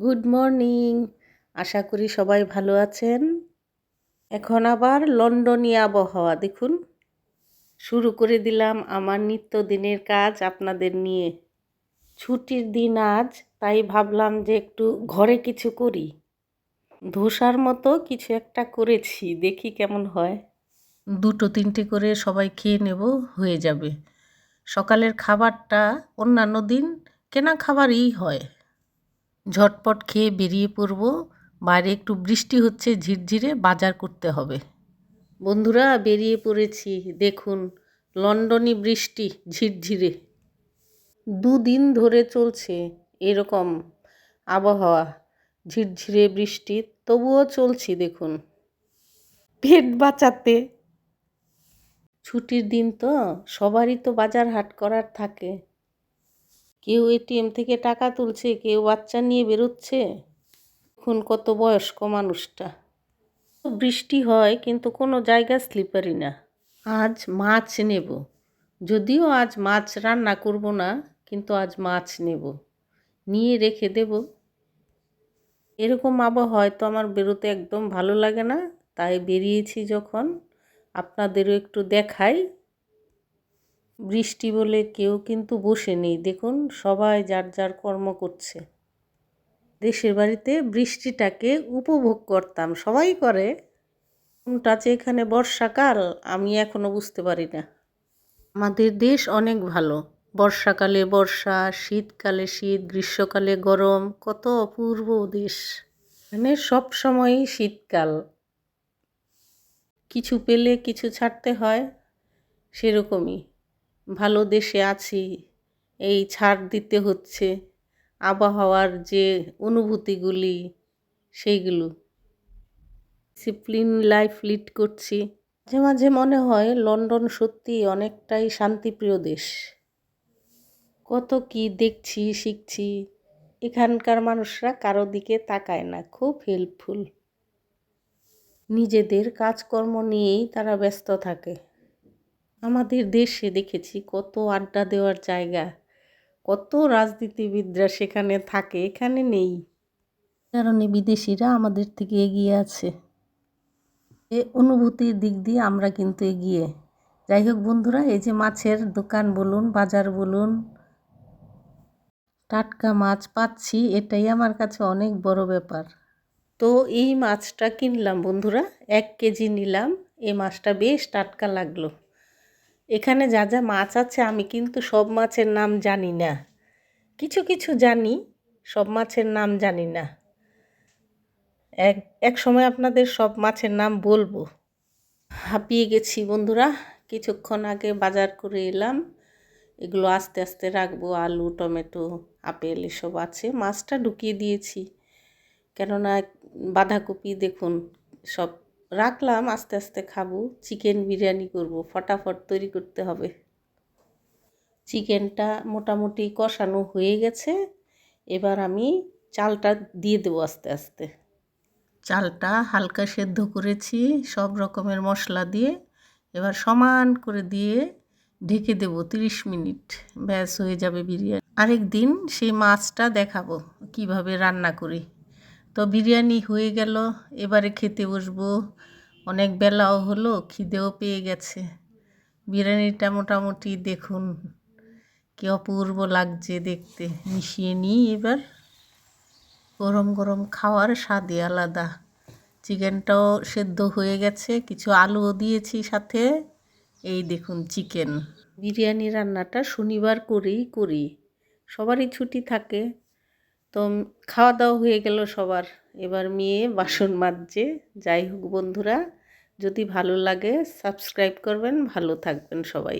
Good morning আশা করি সবাই ভালো আছেন। এখন আবার লন্ডনী আবহাওয়া, দেখুন। শুরু করে দিলাম আমার নিত্যদিনের কাজ আপনাদের নিয়ে। ছুটির দিন আজ, তাই ভাবলাম যে একটু ঘরে কিছু করি। ধোসার মতো কিছু একটা করেছি, দেখি কেমন হয়। দুটো তিনটে করে সবাই খেয়ে নেব, হয়ে যাবে। সকালের খাবারটা অন্যান্য দিন কেনা খাবারই হয়। ঝটপট খেয়ে বেরিয়ে পড়ব। বাইরে একটু বৃষ্টি হচ্ছে, ঝিরঝিরে বাজার করতে হবে। বন্ধুরা, বেরিয়ে পড়েছি। দেখুন, লন্ডনী বৃষ্টি, ঝিরঝিরে। দুদিন ধরে চলছে এরকম আবহাওয়া, ঝিরঝিরে বৃষ্টি, তবুও চলছি, দেখুন। পেট বাঁচাতে। ছুটির দিন তো, সবারই তো বাজার হাট করার থাকে। কেউ এটিএম থেকে টাকা তুলছে, কেউ বাচ্চা নিয়ে বেরোচ্ছে। এখন কত বয়স্ক মানুষটা। বৃষ্টি হয়, কিন্তু কোনো জায়গা স্লিপারি না। আজ মাছ নেব। যদিও আজ মাছ রান্না করব না, কিন্তু আজ মাছ নেব। নিয়ে রেখে দেব। এরকম আবহাওয়ায় তো আমার বেরোতে একদম ভালো লাগে না, তাই বেরিয়েছি যখন। আপনাদেরও একটু দেখাই। বৃষ্টি বলে কেউ কিন্তু বসে নেই। দেখুন, সবাই যার যার কর্ম করছে। দেশের বাড়িতে বৃষ্টিটাকে উপভোগ করতাম। সবাই করে। কোনটা যে এখানে বর্ষাকাল, আমি এখনও বুঝতে পারি না। আমাদের দেশ অনেক ভালো। বর্ষাকালে বর্ষা, শীতকালে শীত, গ্রীষ্মকালে গরম, কত অপূর্ব দেশ। মানে সব সময়ই শীতকাল। কিছু পেলে কিছু ছাড়তে হয়, সেরকমই। ভালো দেশে আছি, এই ছাড় দিতে হচ্ছে, আবহাওয়ার যে অনুভূতিগুলি, সেইগুলো। ডিসিপ্লিন লাইফ লিড করছি। মাঝে মাঝে মনে হয় লন্ডন সত্যি অনেকটাই শান্তিপ্রিয় দেশ। কত কি দেখছি, শিখছি, এখানকার মানুষরা কারও দিকে তাকায় না, খুব হেল্পফুল নিজেদের কাজকর্ম নিয়েই তারা ব্যস্ত থাকে। আমাদের দেশে দেখেছি কত আড্ডা দেওয়ার জায়গা, কত রাজনীতিবিদরা সেখানে থাকে, এখানে নেই। কারণে বিদেশিরা আমাদের থেকে এগিয়ে আছে। এ অনুভূতির দিক দিয়ে আমরা কিন্তু এগিয়ে। যাই হোক বন্ধুরা, এই যে মাছের দোকান বলুন, বাজার বলুন, টাটকা মাছ পাচ্ছি, এটাই আমার কাছে অনেক বড় ব্যাপার। তো এই মাছটা কিনলাম বন্ধুরা, এক কেজি নিলাম, এই মাছটা বেশ টাটকা লাগল। এখানে যা যা মাছ আছে আমি কিন্তু সব মাছের নাম জানি না। কিছু কিছু জানি, সব মাছের নাম জানি না। এক এক সময় আপনাদের সব মাছের নাম বলব। হাঁপিয়ে গেছি বন্ধুরা, কিছুক্ষণ আগে বাজার করে এলাম। এগুলো আস্তে আস্তে রাখব, আলু, টমেটো, আপেল এসব আছে। মাছটা ঢুকিয়ে দিয়েছি। কেননা বাঁধাকপি দেখুন, সব রাখলাম, আস্তে আস্তে খাব। চিকেন বিরিয়ানি করব, ফটাফট তৈরি করতে হবে। চিকেনটা মোটামুটি কষানো হয়ে গেছে। এবার আমি চালটা দিয়ে দেবো আস্তে আস্তে। চালটা হালকা সেদ্ধ করেছি, সব রকমের মশলা দিয়ে। এবার সমান করে দিয়ে ঢেকে দেব তিরিশ মিনিট। ব্যাস, হয়ে যাবে বিরিয়ানি। আরেক দিন সেই মাছটা দেখাবো, কীভাবে রান্না করি। তো বিরিয়ানি হয়ে গেল, এবারে খেতে বসবো। অনেক বেলাও হলো, খিদেও পেয়ে গেছে। বিরিয়ানিটা মোটামুটি দেখুন কি অপূর্ব লাগছে দেখতে। মিশিয়ে নিই এবার। গরম গরম খাওয়ার স্বাদই আলাদা। চিকেনটাও সেদ্ধ হয়ে গেছে, কিছু আলুও দিয়েছি সাথে। এই দেখুন চিকেন। বিরিয়ানি রান্নাটা শনিবার করেই করি। সবারই ছুটি থাকে। তো খাওয়া দাওয়া হয়ে গেল সবার। এবার মেয়ে বাসন মাজছে। যাই হোক বন্ধুরা, যদি ভালো লাগে সাবস্ক্রাইব করবেন। ভালো থাকবেন সবাই।